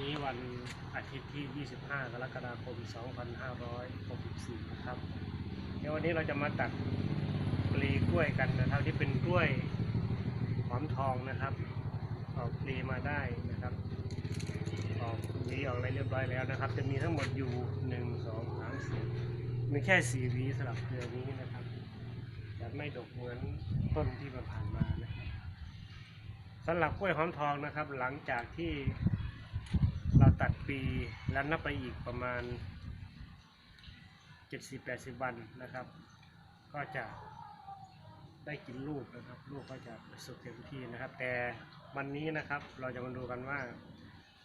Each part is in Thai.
นี้วันอาทิตย์ที่ 25 กรกฎาคม 2564 นะครับ เดี๋ยววันนี้เราจะมาตัดปลีกล้วยกันนะครับ ที่เป็นกล้วยหอมทองนะครับ ออกปลีมาได้นะครับ ออกหวีออกอะไรเรียบร้อยแล้วนะครับ จะมีทั้งหมดอยู่ 1 2 3 4 มีแค่4หวีสำหรับเครือนี้นะครับ จะไม่ดกเหมือนต้นที่ผ่านมานะครับสำหรับกล้วยหอมทองนะครับ หลังจากที่ ตัดปีแล้วนับไปอีกประมาณ 70-80 วันนะครับ ก็จะได้กินลูกนะครับ ลูกก็จะสุกเต็มที่นะครับ แต่วันนี้นะครับเราจะมาดูกันว่า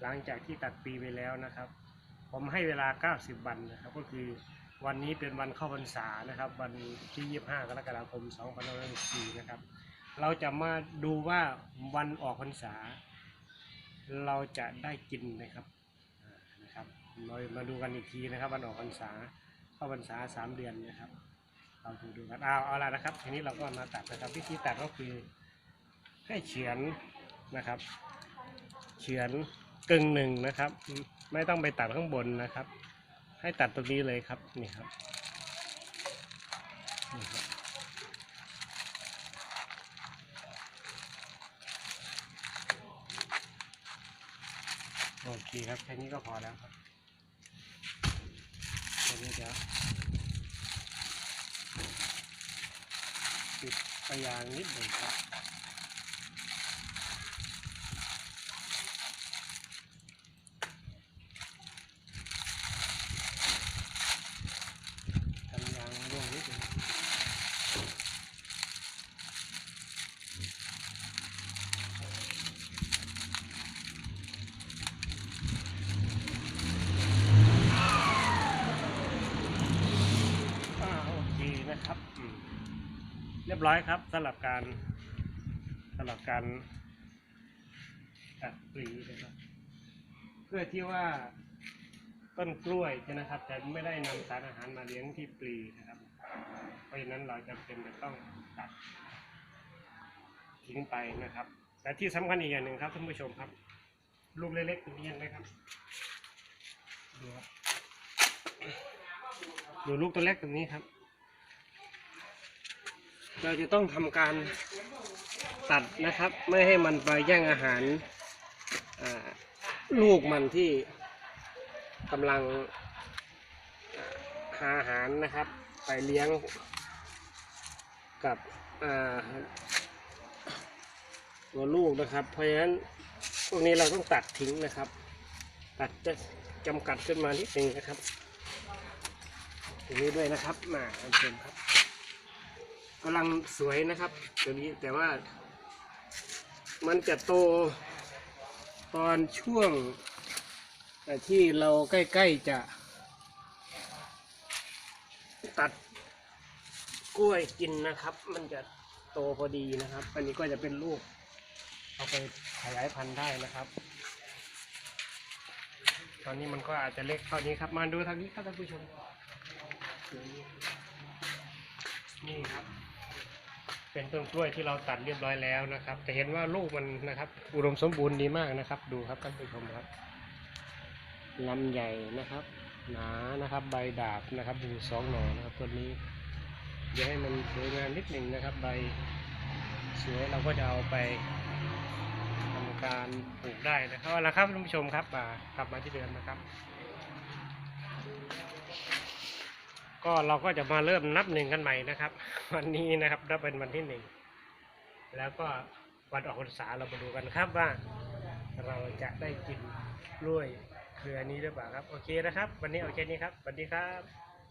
หลังจากที่ตัดปีไปแล้วนะครับ ผมให้เวลา 90 วันนะครับ ก็คือวันนี้เป็นวันเข้าพรรษานะครับ วันที่ 25 กรกฎาคม2564นะครับ เราจะมาดูว่าวันออกพรรษา เราจะได้กินนะครับ เรามาดูกันอีกทีนะครับวันออกพรรษาเข้าพรรษา3เดือนนะครับเราดูดูกันเอาเอาละนะครับ ทีนี้เราก็มาตัดนะครับวิธีตัดก็คือให้เฉือนนะครับ เฉือนกึ่งหนึ่งนะครับ ไม่ต้องไปตัดข้างบนนะครับ ให้ตัดตรงนี้เลยครับนี่ครับนี่ครับโอเคครับแค่นี้ก็พอแล้วครับ แค่นี้เดี๋ยวปิดไปยางนิดหนึ่งครับ ทำยางร่วงนิดหนึงอ่าโอเคนะครับอืมเรียบร้อยครับสำหรับการสำหรับการตัดปลีนะครับเพื่อที่ว่าต้นกล้วยใช่นะครับแต่ไม่ได้นำสารอาหารมาเลี้ยงที่ปลีนะครับ เพราะฉะนั้นเราจะเป็นจะต้องตัดทิ้งไปนะครับและที่สำคัญอีกอย่างหนึ่งครับท่านผู้ชมครับ ลูกเล็กๆตรงนี้นไหมครับดูครับดูลูกตัวเล็กตรงนี้ครับ เราจะต้องทำการตัดนะครับ ไม่ให้มันไปแย่งอาหารลูกมันที่กำลังหาอาหารนะครับ ไปเลี้ยงกับตัวลูกนะครับ เพราะฉะนั้นพวกนี้เราต้องตัดทิ้งนะครับ ตัดจะจำกัดขึ้นมานิดนึงนะครับตรงนี้ด้วยนะครับมาท่านผู้ชมครับ กำลังสวยนะครับตัวนี้แต่ว่า มันจะโตตอนช่วงที่เราใกล้ ๆ จะ ตัดกล้วยกินนะครับ มันจะโตพอดีนะครับ อันนี้ก็จะเป็นลูก เอาไปขยายพันธุ์ได้นะครับ ตอนนี้มันก็อาจจะเล็กเท่านี้ครับ มาดูทางนี้ครับท่านผู้ชมนี่ครับ เป็นต้นกล้วยที่เราตัดเรียบร้อยแล้วนะครับแต่เห็นว่าลูกมันนะครับ อุดมสมบูรณ์ดีมากนะครับ ดูครับท่านผู้ชมครับลำใหญ่นะครับ หนานะครับ ใบดาบนะครับมีสองหน่อนะครับต้นนี้เดี๋ยวให้มันสวยงามนิดหนึ่งนะครับ ใบสวยเราก็จะเอาไปทำการปลูกได้นะครับเอาละครับท่านผู้ชมครับมากลับมาที่เดิมนะครับ ก็เราก็จะมาเริ่มนับหนึ่งกันใหม่นะครับ วันนี้นะครับนับเป็นวันที่หนึ่งแล้วก็วันออกพรรษาเรามาดูกันครับว่า เราจะได้กินกล้วยเครือนี้หรือเปล่าครับ โอเคนะครับ วันนี้เอาแค่นี้ครับสวัสดีครับ